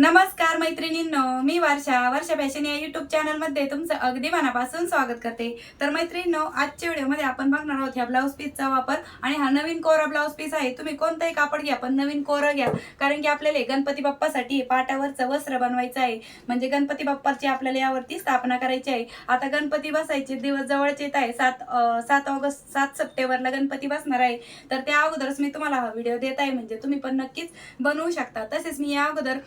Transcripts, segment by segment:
नमस्कार मैत्रिणींनो मी वर्षा. वर्षा फॅशन या युट्यूब चॅनलमध्ये तुमचं अगदी मनापासून स्वागत करते. तर मैत्रिणींनो आजच्या व्हिडिओमध्ये आपण बघणार आहोत ह्या ब्लाऊज पीसचा वापर आणि हा नवीन कोरा ब्लाऊज पीस आहे. तुम्ही कोणताही कापड घ्या पण नवीन कोरं घ्या. कारण की आपल्याला गणपती बाप्पासाठी पाटावरचं वस्त्र बनवायचं आहे. म्हणजे गणपती बाप्पाची आपल्याला यावरती स्थापना करायची आहे. आता गणपती बसायचे दिवस जवळचे येत आहे. सात सात ऑगस्ट सात सप्टेंबरला गणपती बसणार आहे. तर त्या अगोदरच मी तुम्हाला हा व्हिडिओ देत आहे. म्हणजे तुम्ही पण नक्कीच बनवू शकता. तसेच मी या अगोदर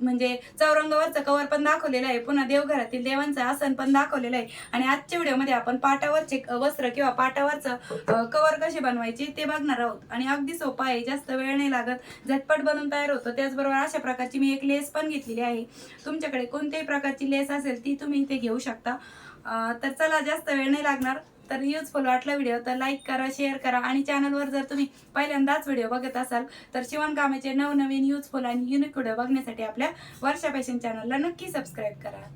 म्हणजे चौरंगावरचं कवर पण दाखवलेलं आहे. पुन्हा देवघरातील देवांचं आसन पण दाखवलेलं आहे. आणि आजच्या व्हिडिओमध्ये आपण पाटावरचे वस्त्र किंवा पाटावरचं कवर कसे बनवायचे ते बघणार आहोत. आणि अगदी सोपं आहे जास्त वेळ नाही लागत. झटपट बनवून तयार होतो. त्याचबरोबर अशा प्रकारची मी एक लेस पण घेतलेली आहे. तुमच्याकडे कोणत्याही प्रकारची लेस असेल ती तुम्ही इथे घेऊ शकता. तर चला जास्त वेळ नाही लागणार. तर युजफुल वाटला व्हिडिओ तर लाईक करा शेअर करा. आणि चॅनलवर जर तुम्ही पहिल्यांदाच व्हिडिओ बघत असाल तर शिवणकामाचे नवनवीन युजफुल आणि युनिक व्हिडिओ बघण्यासाठी आपल्या वर्षा फॅशन चॅनलला नक्की सबस्क्राईब करा.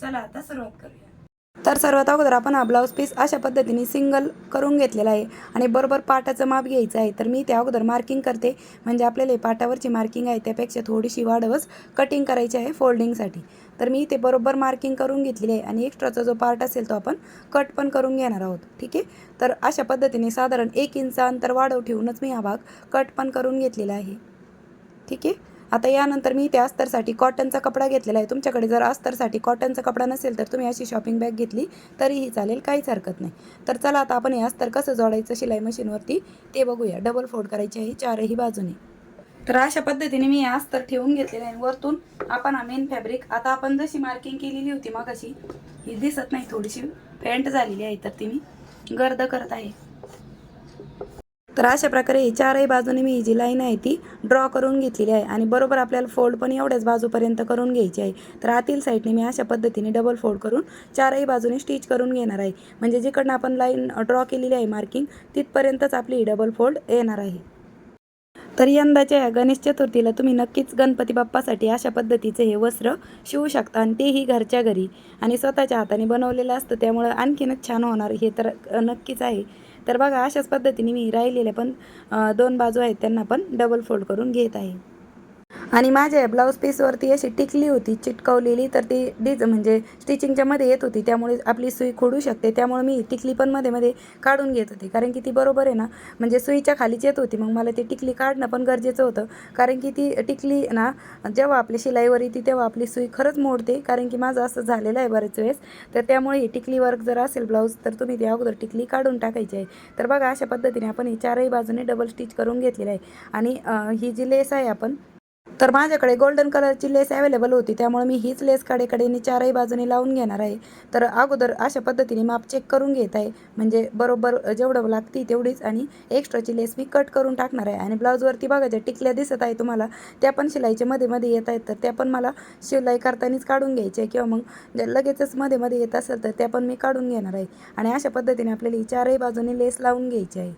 चला आता सुरुवात करूया. तर सर्वात अगोदर आपण हा ब्लाऊज पीस अशा पद्धतीने सिंगल करून घेतलेला आहे. आणि बरोबर पाटाचं माप घ्यायचं आहे. तर मी त्या अगोदर मार्किंग करते. म्हणजे आपल्याला हे पाटावरची मार्किंग आहे त्यापेक्षा थोडीशी वाढवच कटिंग करायची आहे फोल्डिंगसाठी तर मी ते बरोबर मार्किंग करून घेतलेली आहे. आणि एक्स्ट्राचा जो पार्ट असेल तो आपण कट पण करून घेणार आहोत. ठीक आहे? तर अशा पद्धतीने साधारण एक इंच अंतर वाढव ठेवूनच मी हा भाग कट पण करून घेतलेला आहे. ठीक आहे? आता यानंतर मी इथे अस्तरसाठी कॉटनचा कपडा घेतलेला आहे. तुमच्याकडे जर अस्तरसाठी कॉटनचा कपडा नसेल तर तुम्ही अशी शॉपिंग बॅग घेतली तरीही चालेल. काहीच हरकत नाही. तर चला आता आपण हे अस्तर कसं जोडायचं शिलाई मशीनवरती ते बघूया. डबल फोल्ड करायचे आहे. चारही बाजूने. तर अशा पद्धतीने मी आज अस्तर ठेवून घेतलेलं आहे. वरतून आपण हा मेन फॅब्रिक आता आपण जशी मार्किंग केलेली होती मग अशी ही दिसत नाही थोडीशी फेंट झालेली आहे तर ती मी गर्द करत आहे. तर अशा प्रकारे ही चारही बाजूने मी ही जी लाईन आहे ती ड्रॉ करून घेतलेली आहे. आणि बरोबर आपल्याला फोल्ड पण एवढ्याच बाजूपर्यंत करून घ्यायची आहे. तर आतील साईडने मी अशा पद्धतीने डबल फोल्ड करून चारही बाजूने स्टिच करून घेणार आहे. म्हणजे जिकडनं आपण लाईन ड्रॉ केलेली आहे मार्किंग तिथपर्यंतच आपली ही डबल फोल्ड येणार आहे. तर यंदाच्या या गणेश चतुर्थीला तुम्ही नक्कीच गणपती बाप्पासाठी अशा पद्धतीचे हे वस्त्र शिवू शकता आणि तेही घरच्या घरी. आणि स्वतःच्या हाताने बनवलेलं असतं त्यामुळं आणखीनच छान होणार हे तर नक्कीच आहे. तर बघा अशाच पद्धतीने मी राहिलेल्या पण दोन बाजू आहेत त्यांना पण डबल फोल्ड करून घेत आहे. आणि माझ्या ब्लाऊज पीसवरती अशी टिकली होती चिटकवलेली तर ती डिज म्हणजे स्टिचिंगच्या मध्ये येत होती. त्यामुळे आपली सुई खोडू शकते. त्यामुळे मी टिकली पण मध्ये मध्ये काढून घेत होती. कारण की ती बरोबर आहे ना म्हणजे सुईच्या खालीच येत होती. मग मला ती टिकली काढणं पण गरजेचं होतं. कारण की ती टिकली ना जेव्हा आपली शिलाईवर येते तेव्हा आपली सुई खरंच मोडते. कारण की माझं असं झालेलं आहे बरेच वेळेस. तर त्यामुळे ही टिकली वर्क जर असेल ब्लाऊज तर तुम्ही त्या अगोदर टिकली काढून टाकायची आहे. तर बघा अशा पद्धतीने आपण ही चारही बाजूने डबल स्टिच करून घेतलेलं आहे. आणि ही जी लेस आहे आपण तर माझ्याकडे गोल्डन कलरची लेस अवेलेबल होती त्यामुळे मी हीच लेस कडेकडेने चारही बाजूने लावून घेणार आहे. तर अगोदर अशा पद्धतीने माप चेक करून घेत आहे. म्हणजे बरोबर जेवढं लागती तेवढीच आणि एक्स्ट्राची लेस मी कट करून टाकणार आहे. आणि ब्लाऊजवरती बघा ज्या टिकल्या दिसत आहे तुम्हाला त्या पण शिलाईच्या मध्ये मध्ये येत आहेत. तर त्या पण मला शिलाई करतानाच काढून घ्यायच्या आहे किंवा मग लगेचच मध्ये मध्ये येत असेल तर त्या पण मी काढून घेणार आहे. आणि अशा पद्धतीने आपल्याला चारही बाजूने लेस लावून घ्यायची आहे.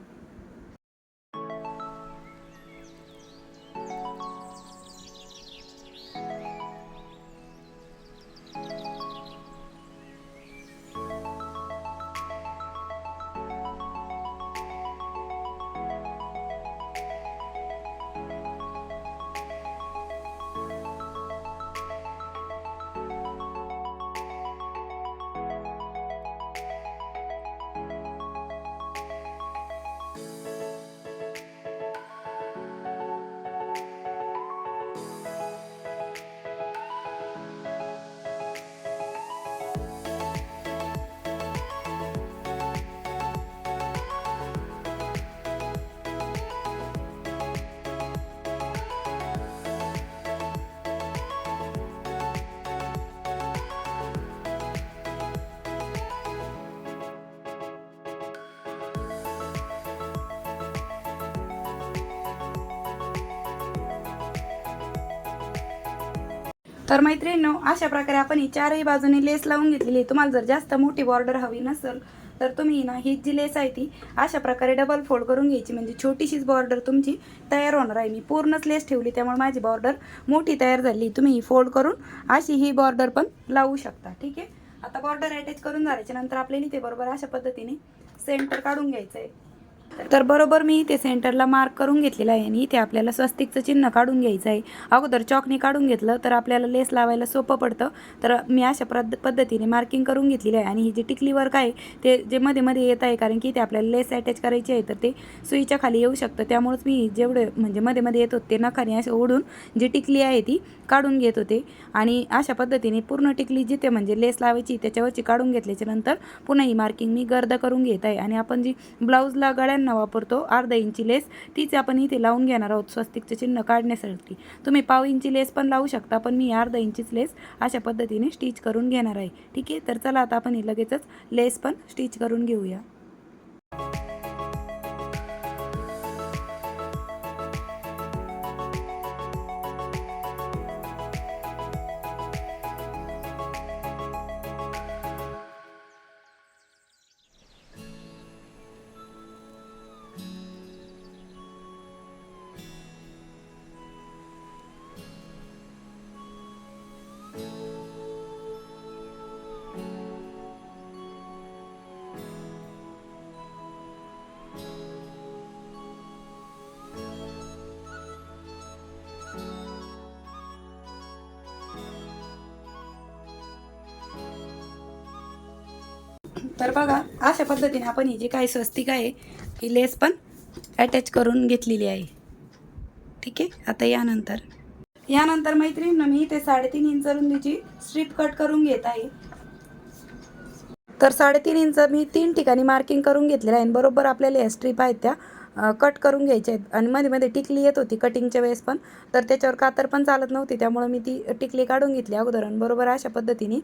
तर मैत्रिणींनो अशा प्रकारे आपण ही चारही बाजूने लेस लावून घेतलेली आहे. तुम्हाला जर जास्त मोठी बॉर्डर हवी नसेल तर तुम्ही ना ही जी लेस आहे ती अशा प्रकारे डबल फोल्ड करून घ्यायची. म्हणजे छोटीशीच बॉर्डर तुमची तयार होणार आहे. मी पूर्णच लेस ठेवली त्यामुळे माझी बॉर्डर मोठी तयार झाली. तुम्ही ही फोल्ड करून अशी ही बॉर्डर पण लावू शकता. ठीक आहे? आता बॉर्डर अटॅच करून झाल्याच्यानंतर आपल्याला ते बरोबर अशा पद्धतीने सेंटर काढून घ्यायचं आहे तर बरोबर मी इथे सेंटरला मार्क करून घेतलेला आहे आणि इथे आपल्याला स्वस्तिकचं चिन्ह काढून घ्यायचं आहे. अगोदर चॉकने काढून घेतलं तर आपल्याला लेस लावायला सोपं पडतं. तर मी अशा प्रद पद्धतीने मार्किंग करून घेतलेली आहे आणि ही जी टिकली वर्क आहे ते जे मध्ये मध्ये येत आहे कारण की इथे आपल्याला लेस अटॅच करायची आहे तर ते सुईच्या खाली येऊ शकतं. त्यामुळेच मी जेवढे म्हणजे मध्ये मध्ये येत होते नखाने असे ओढून जी टिकली आहे ती काढून घेत होते. आणि अशा पद्धतीने पूर्ण टिकली जिथे म्हणजे लेस लावायची त्याच्यावरची काढून घेतल्याच्या नंतर पुन्हा ही मार्किंग मी गर्द करून घेत आहे. आणि आपण जी ब्लाऊजला गळ्यांना वापरतो. अर्धा इंची लेस. तीच आपण इथे लावून घेणार आहोत. स्वस्तिकचं चिन्ह काढण्यासाठी. तुम्ही पाव इंची लेस पण लावू शकता पण मी अर्धा इंचीच लेस अशा पद्धतीने स्टिच करून घेणार आहे. ठीक आहे? तर चला आता आपण हे लगेचच लेस पण स्टिच करून घेऊया. तर बघा अशा पद्धतीने आपण ही जी काही स्वस्तिक आहे ही लेस पण अटॅच करून घेतलेली आहे. ठीक आहे? आता यानंतर. यानंतर मैत्रिणींना मी इथे साडेतीन इंच रुंदीची स्ट्रीप कट करून घेत आहे. तर साडेतीन इंच मी तीन ठिकाणी मार्किंग करून घेतलेलं आहे. बरोबर आपल्याला या स्ट्रीप आहेत त्या. कट करून घ्यायचे आहेत. आणि मध्ये मध्ये टिकली येत होती कटिंगच्या वेळेस पण. तर त्याच्यावर कातर पण चालत नव्हती. त्यामुळे मी ती टिकली काढून घेतली अगोदर. बरोबर अशा पद्धतीने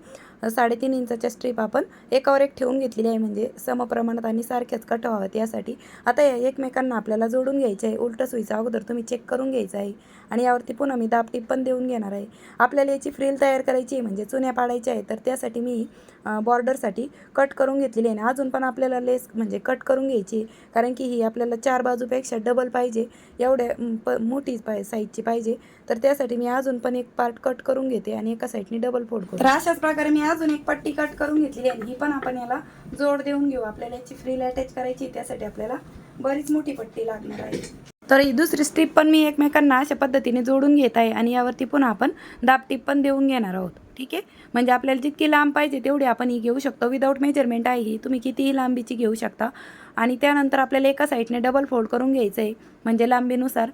साडेतीन इंचाच्या स्ट्रीप आपण एकावर एक ठेवून घेतलेली आहे. म्हणजे समप्रमाणात आणि सारख्याच कट व्हाव्यात यासाठी. आता या एकमेकांना आपल्याला जोडून घ्यायचं आहे. उलटं सुईचा अगोदर तुम्ही चेक करून घ्यायचं आहे. आणि यावरती पुन्हा मी दापटीप पण देऊन घेणार आहे. आपल्याला याची फ्रिल तयार करायची आहे. म्हणजे चुन्या पाडायच्या आहे तर त्यासाठी मी बॉर्डरसाठी कट करून घेतलेली आहे. आणि अजून पण आपल्याला लेस म्हणजे कट करून घ्यायची कारण की ही आपल्याला चार बाजूपेक्षा डबल पाहिजे. एवढ्या प मोठी पाय साईजची पाहिजे. तर त्यासाठी मी अजून पण एक पार्ट कट करून घेते आणि एका साईडने डबल फोल्ड करू तर अशाच प्रकारे मी अजून एक पट्टी कट करून घेतलेली आहे. आणि ही पण आपण याला जोड देऊन घेऊ. आपल्याला याची फ्रीला अटॅच करायची त्यासाठी आपल्याला बरीच मोठी पट्टी लागणार आहे. तर ही दुसरी स्ट्रीप पण मी एकमेकांना अशा पद्धतीने जोडून घेत आहे आणि यावरती पुन्हा आपण दाब टीप पण देऊन घेणार आहोत. ठीक आहे? म्हणजे आपल्याला जितकी लांब पाहिजे तेवढी आपण ही घेऊ शकतो. विदाऊट मेजरमेंट आहे ही तुम्ही कितीही लांबीची घेऊ शकता. आणि त्यानंतर आपल्याला एका साईडने डबल फोल्ड करून घ्यायचं आहे म्हणजे लांबीनुसार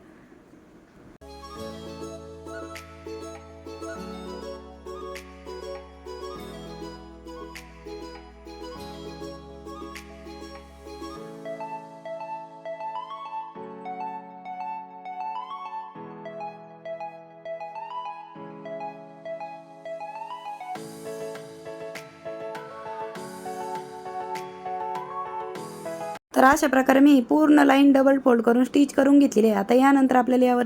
तर अशा प्रकारे मी पूर्ण लाईन डबल फोल्ड करून स्टिच करून घेतलेली आहे. आता यानंतर आपल्याला यावर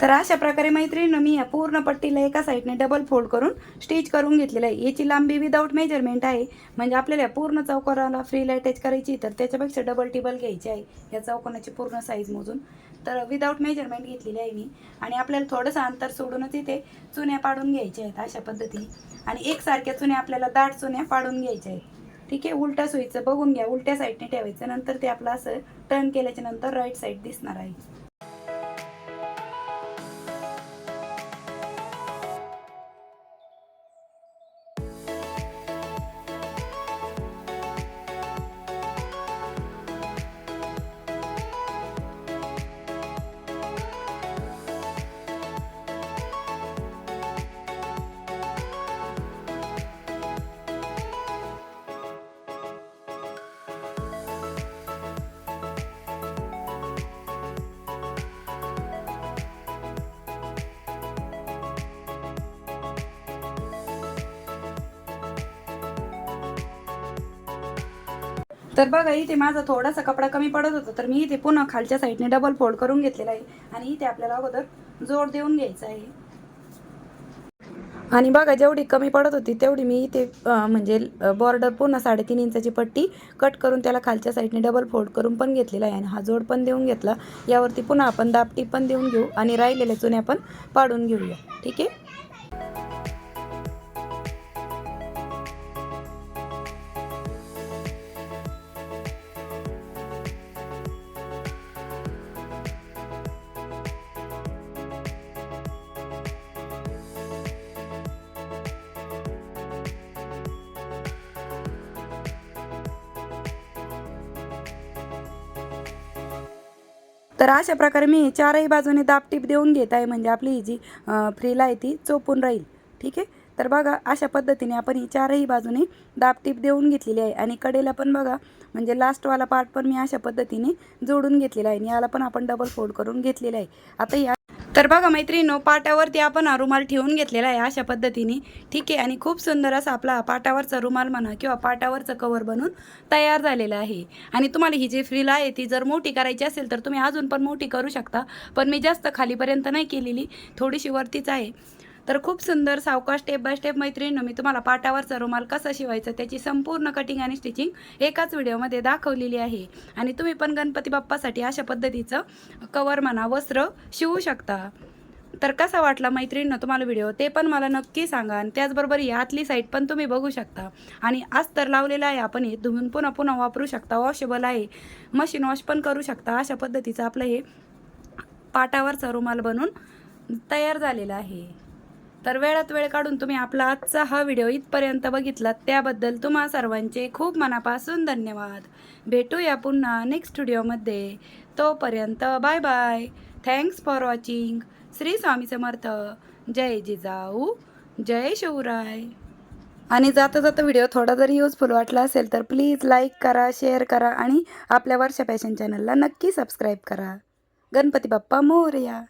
तर अशा प्रकारे मैत्रिणीनं मी या पूर्ण पट्टीला एका साईडने डबल फोल्ड करून स्टिच करून घेतलेलं आहे. याची लांबी विदाऊट मेजरमेंट आहे. म्हणजे आपल्याला पूर्ण चौकोनाला फ्रीला अटॅच करायची तर त्याच्यापेक्षा डबल टिबल घ्यायची आहे. या चौकोनाची पूर्ण साईज मोजून. तर विदाऊट मेजरमेंट घेतलेली आहे मी. आणि आपल्याला थोडंसं अंतर सोडूनच इथे चुन्या पाडून घ्यायच्या आहेत अशा पद्धतीने. आणि एकसारख्या चुन्या आपल्याला दाट चुन्या पाडून घ्यायच्या आहेत. ठीक आहे उलट्या सोयीचं बघून घ्या उलट्या साईडने ठेवायचं नंतर ते आपलं असं टर्न केल्याच्यानंतर राईट साईड दिसणार आहे. तर बघा इथे माझा थोडासा कपडा कमी पडत होता तर मी इथे पुन्हा खालच्या साईडने डबल फोल्ड करून घेतलेला आहे. आणि इथे आपल्याला अगोदर जोड देऊन घ्यायचा आहे. आणि बघा जेवढी कमी पडत होती तेवढी मी इथे म्हणजे बॉर्डर पूर्ण साडेतीन इंचाची पट्टी कट करून त्याला खालच्या साईडने डबल फोल्ड करून पण घेतलेला आहे. आणि हा जोड पण देऊन घेतला. यावरती पुन्हा आपण दापटी पण देऊन घेऊ आणि राहिलेल्या चुन्या पण पाडून घेऊया. ठीक आहे? तर अशा प्रकारे मी चारही बाजूने दाबटीप देऊन घेत आहे. म्हणजे आपली ही जी फ्रीला फ्रील आहे ती चोपून राहील. ठीक आहे? तर बघा अशा पद्धतीने आपण ही चारही बाजूने दाबटीप देऊन घेतलेली आहे. आणि कडेला पण बघा म्हणजे लास्टवाला पार्ट पण मी अशा पद्धतीने जोडून घेतलेला आहे. आणि याला पण आपण डबल फोल्ड करून घेतलेला आहे. आता या तर बघा मैत्रिणीनो पाटावरती आपण रुमाल ठेवून घेतलेला आहे अशा पद्धतीने. ठीक आहे आणि खूप सुंदर असा आपला पाटावरचा रुमाल म्हणा किंवा पाटावरचं कवर बनून तयार झालेलं आहे. आणि तुम्हाला ही जी फ्रील आहे ती जर मोठी करायची असेल तर तुम्ही अजून पण मोठी करू शकता. पण मी जास्त खालीपर्यंत नाही केलेली थोडीशी वरतीच आहे. तर खूप सुंदर सावकाश स्टेप बाय स्टेप मैत्रिणीनं मी तुम्हाला पाटावरचा रुमाल कसा शिवायचा त्याची संपूर्ण कटिंग आणि स्टिचिंग एकाच व्हिडिओमध्ये दाखवलेली आहे. आणि तुम्ही पण गणपती बाप्पासाठी अशा पद्धतीचं कवर म्हणा वस्त्र शिवू शकता. तर कसा वाटला मैत्रिणीनं तुम्हाला व्हिडिओ ते पण मला नक्की सांगा. आणि त्याचबरोबर ही आतली साईट पण तुम्ही बघू शकता. आणि अस्तर लावलेलं आहे आपण हे धुवून पुन्हा पुन्हा वापरू शकता. वॉशेबल आहे. मशीन वॉश पण करू शकता. अशा पद्धतीचं आपलं हे पाटावरचा रुमाल बनून तयार झालेला आहे. तर वेळात वेळ काढून तुम्ही आपला आजचा हा व्हिडिओ इथपर्यंत बघितलात त्याबद्दल तुम्हा सर्वांचे खूप मनापासून धन्यवाद. भेटूया पुन्हा नेक्स्ट व्हिडिओमध्ये तोपर्यंत bye bye thanks for watching Shri Swami Samarth. जय जिजाऊ. जय शिवराय. आणि जाता जाता व्हिडिओ थोडा जरी युजफुल वाटला असेल तर प्लीज लाईक करा शेअर करा आणि आपल्या वर्षा फॅशन चॅनलला नक्की सबस्क्राईब करा. गणपती बाप्पा मोरया.